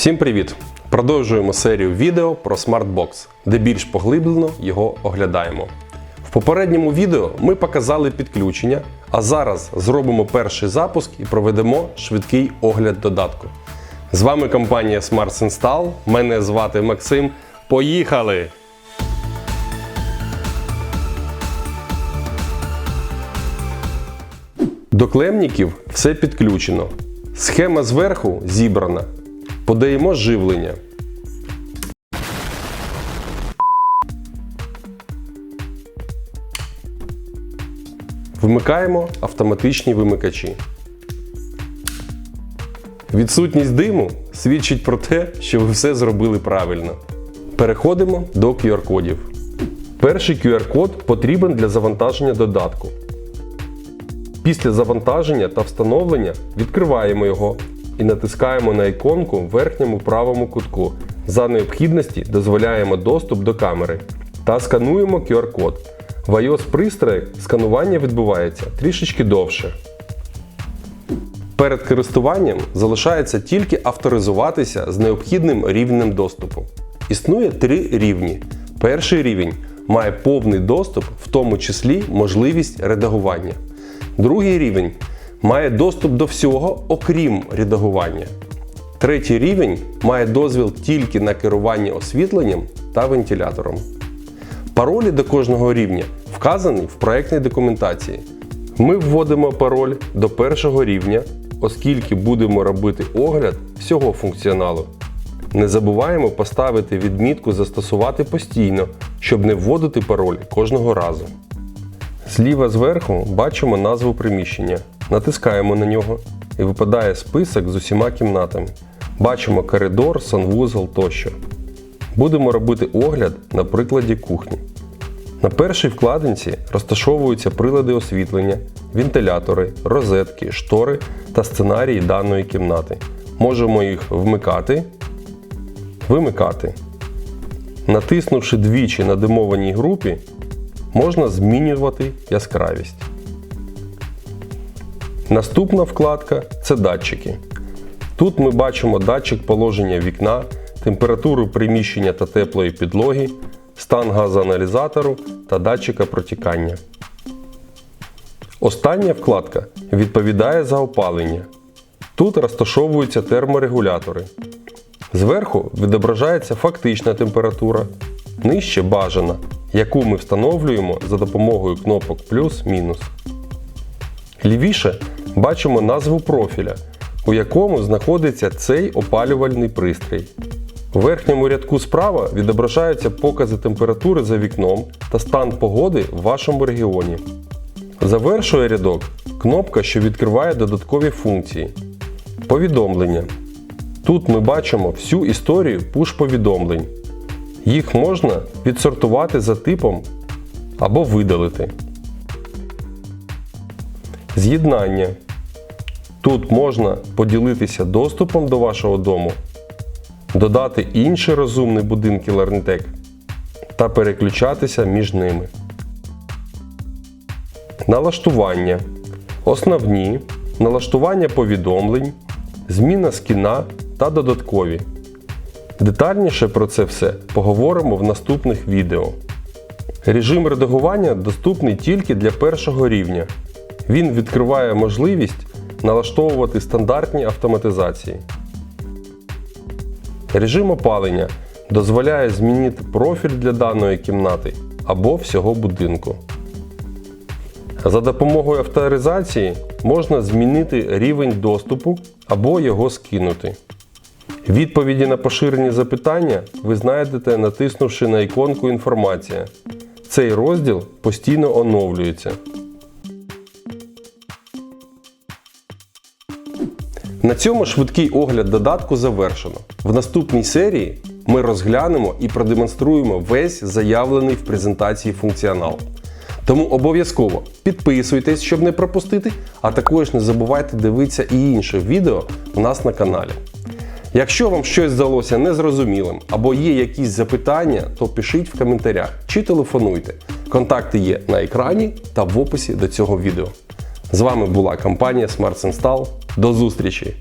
Всім привіт! Продовжуємо серію відео про смартбокс, де більш поглиблено його оглядаємо. В попередньому відео ми показали підключення, а зараз зробимо перший запуск і проведемо швидкий огляд додатку. З вами компанія Smart Install, мене звати Максим. Поїхали! До клемників все підключено. Схема зверху зібрана. Подаємо живлення. Вмикаємо автоматичні вимикачі. Відсутність диму свідчить про те, що ви все зробили правильно. Переходимо до QR-кодів. Перший QR-код потрібен для завантаження додатку. Після завантаження та встановлення відкриваємо його і натискаємо на іконку в верхньому правому кутку. За необхідності дозволяємо доступ до камери та скануємо QR-код. В iOS пристрої сканування відбувається трішечки довше. Перед користуванням залишається тільки авторизуватися з необхідним рівнем доступу. Існує три рівні. Перший рівень має повний доступ, в тому числі можливість редагування. Другий рівень має доступ до всього, окрім редагування. Третій рівень має дозвіл тільки на керування освітленням та вентилятором. Паролі до кожного рівня вказані в проєктній документації. Ми вводимо пароль до першого рівня, оскільки будемо робити огляд всього функціоналу. Не забуваємо поставити відмітку Застосувати постійно, щоб не вводити пароль кожного разу. Зліва зверху бачимо назву приміщення. Натискаємо на нього і випадає список з усіма кімнатами. Бачимо коридор, санвузол тощо. Будемо робити огляд на прикладі кухні. На першій вкладинці розташовуються прилади освітлення, вентилятори, розетки, штори та сценарії даної кімнати. Можемо їх вмикати, вимикати. Натиснувши двічі на димованій групі, можна змінювати яскравість. Наступна вкладка це датчики. Тут ми бачимо датчик положення вікна, температуру приміщення та теплої підлоги, стан газоаналізатору та датчика протікання. Остання вкладка відповідає за опалення. Тут розташовуються терморегулятори. Зверху відображається фактична температура, нижче бажана, яку ми встановлюємо за допомогою кнопок плюс-мінус. Лівіше бачимо назву профіля, у якому знаходиться цей опалювальний пристрій. У верхньому рядку справа відображаються покази температури за вікном та стан погоди в вашому регіоні. Завершує рядок кнопка, що відкриває додаткові функції. Повідомлення. Тут ми бачимо всю історію пуш-повідомлень. Їх можна відсортувати за типом або видалити. З'єднання. Тут можна поділитися доступом до вашого дому, додати інші розумні будинки Ларнтек та переключатися між ними. Налаштування. Основні. Налаштування повідомлень, зміна скіна та додаткові. Детальніше про це все поговоримо в наступних відео. Режим редагування доступний тільки для першого рівня. Він відкриває можливість налаштовувати стандартні автоматизації. Режим опалення дозволяє змінити профіль для даної кімнати або всього будинку. За допомогою авторизації можна змінити рівень доступу або його скинути. Відповіді на поширені запитання ви знайдете, натиснувши на іконку Інформація. Цей розділ постійно оновлюється. На цьому швидкий огляд додатку завершено. В наступній серії ми розглянемо і продемонструємо весь заявлений в презентації функціонал. Тому обов'язково підписуйтесь, щоб не пропустити, а також не забувайте дивитися і інше відео у нас на каналі. Якщо вам щось здалося незрозумілим або є якісь запитання, то пишіть в коментарях чи телефонуйте. Контакти є на екрані та в описі до цього відео. З вами була компанія Smart Install. До зустрічі!